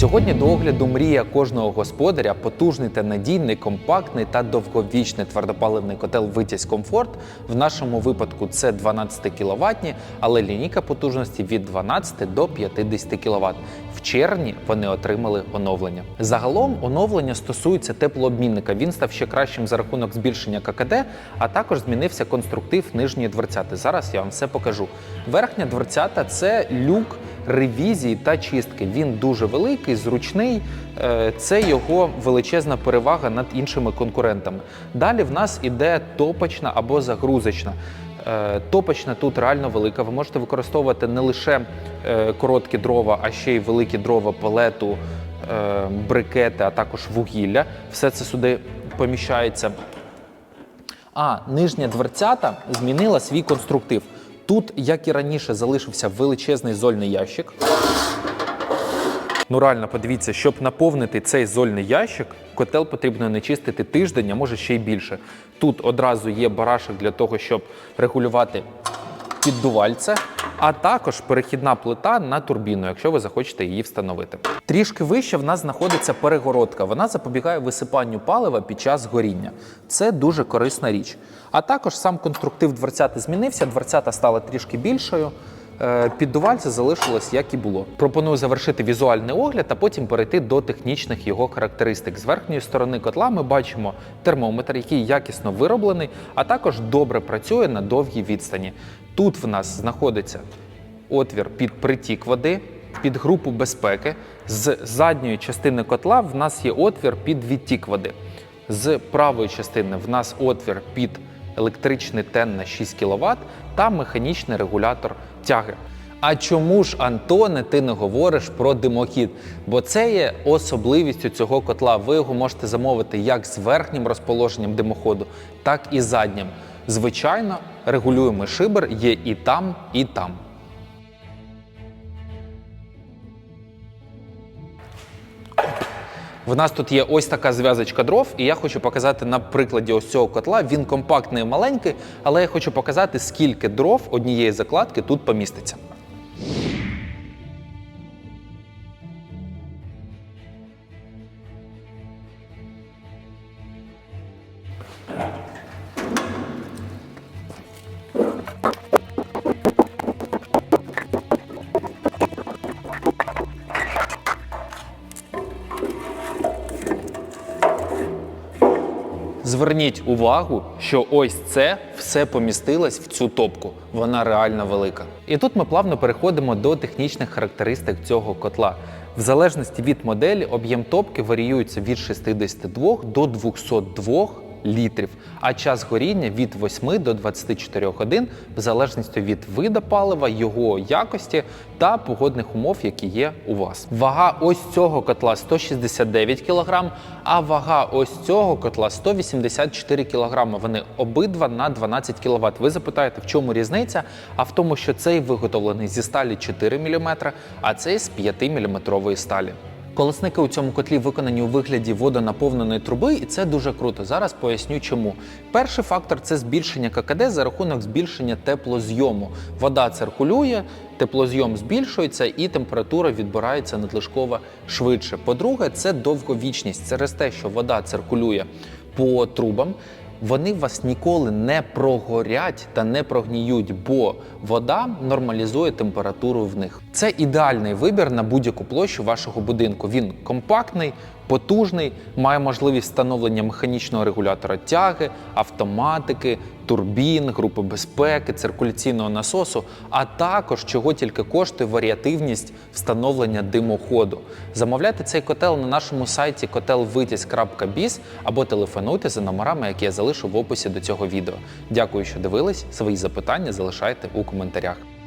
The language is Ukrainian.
Сьогодні до огляду мрія кожного господаря потужний та надійний, компактний та довговічний твердопаливний котел Витязь Комфорт. В нашому випадку це 12 кВт, але лінійка потужності від 12 до 50 кВт. В червні вони отримали оновлення. Загалом оновлення стосується теплообмінника. Він став ще кращим за рахунок збільшення ККД, а також змінився конструктив нижньої дверцяти. Зараз я вам все покажу. Верхня дверцята це люк ревізії та чистки. Він дуже великий, зручний. Е, Це його величезна перевага над іншими конкурентами. Далі в нас іде топочна або загрузочна. Е, Топочна тут реально велика. Ви можете використовувати не лише е, короткі дрова, а ще й великі дрова палету, е, брикети, а також вугілля. Все це сюди поміщається. А нижня дверцята змінила свій конструктив. Тут, як і раніше, залишився величезний зольний ящик. Ну реально, подивіться, щоб наповнити цей зольний ящик, котел потрібно не чистити тиждень, а може ще й більше. Тут одразу є барашок для того, щоб регулювати піддувальце, а також перехідна плита на турбіну, якщо ви захочете її встановити. Трішки вище в нас знаходиться перегородка. Вона запобігає висипанню палива під час горіння. Це дуже корисна річ. А також сам конструктив дверцяти змінився, дверцята стала трішки більшою. Е, Піддувальце залишилось як і було. Пропоную завершити візуальний огляд, а потім перейти до технічних його характеристик. З верхньої сторони котла ми бачимо термометр, який якісно вироблений, а також добре працює на довгій відстані. Тут в нас знаходиться отвір під притік води, під групу безпеки. З задньої частини котла в нас є отвір під відтік води. З правої частини в нас отвір під електричний тен на 6 кВт та механічний регулятор тяги. А чому ж, Антоне, ти не говориш про димохід? Бо це є особливістю цього котла. Ви його можете замовити як з верхнім розположенням димоходу, так і заднім. Звичайно, регулюємо шибер є і там, і там. В нас тут є ось така зв'язочка дров, і я хочу показати на прикладі ось цього котла. Він компактний і маленький, але я хочу показати, скільки дров однієї закладки тут поміститься. Зверніть увагу, що ось це все помістилось в цю топку. Вона реально велика. І тут ми плавно переходимо до технічних характеристик цього котла. В залежності від моделі об'єм топки варіюється від 62 до 202 літрів, а час горіння від 8 до 24 годин, в залежності від вида палива, його якості та погодних умов, які є у вас. Вага ось цього котла 169 кг, а вага ось цього котла 184 кг. Вони обидва на 12 кВт. Ви запитаєте, в чому різниця? А в тому, що цей виготовлений зі сталі 4 мм, а цей з 5 мм сталі. Колесники у цьому котлі виконані у вигляді водонаповненої труби, і це дуже круто. Зараз поясню чому. Перший фактор це збільшення ККД за рахунок збільшення теплозйому. Вода циркулює, теплозйом збільшується і температура відбирається надлишково швидше. По-друге, це довговічність через те, що вода циркулює по трубам. Вони вас ніколи не прогорять та не прогніють, бо вода нормалізує температуру в них. Це ідеальний вибір на будь-яку площу вашого будинку. Він компактний, потужний, має можливість встановлення механічного регулятора тяги, автоматики, турбін, групи безпеки, циркуляційного насосу, а також чого тільки коштує варіативність встановлення димоходу. Замовляйте цей котел на нашому сайті kotelvitis.biz або телефонуйте за номерами, які я залишу в описі до цього відео. Дякую, що дивились. Свої запитання залишайте у коментарях.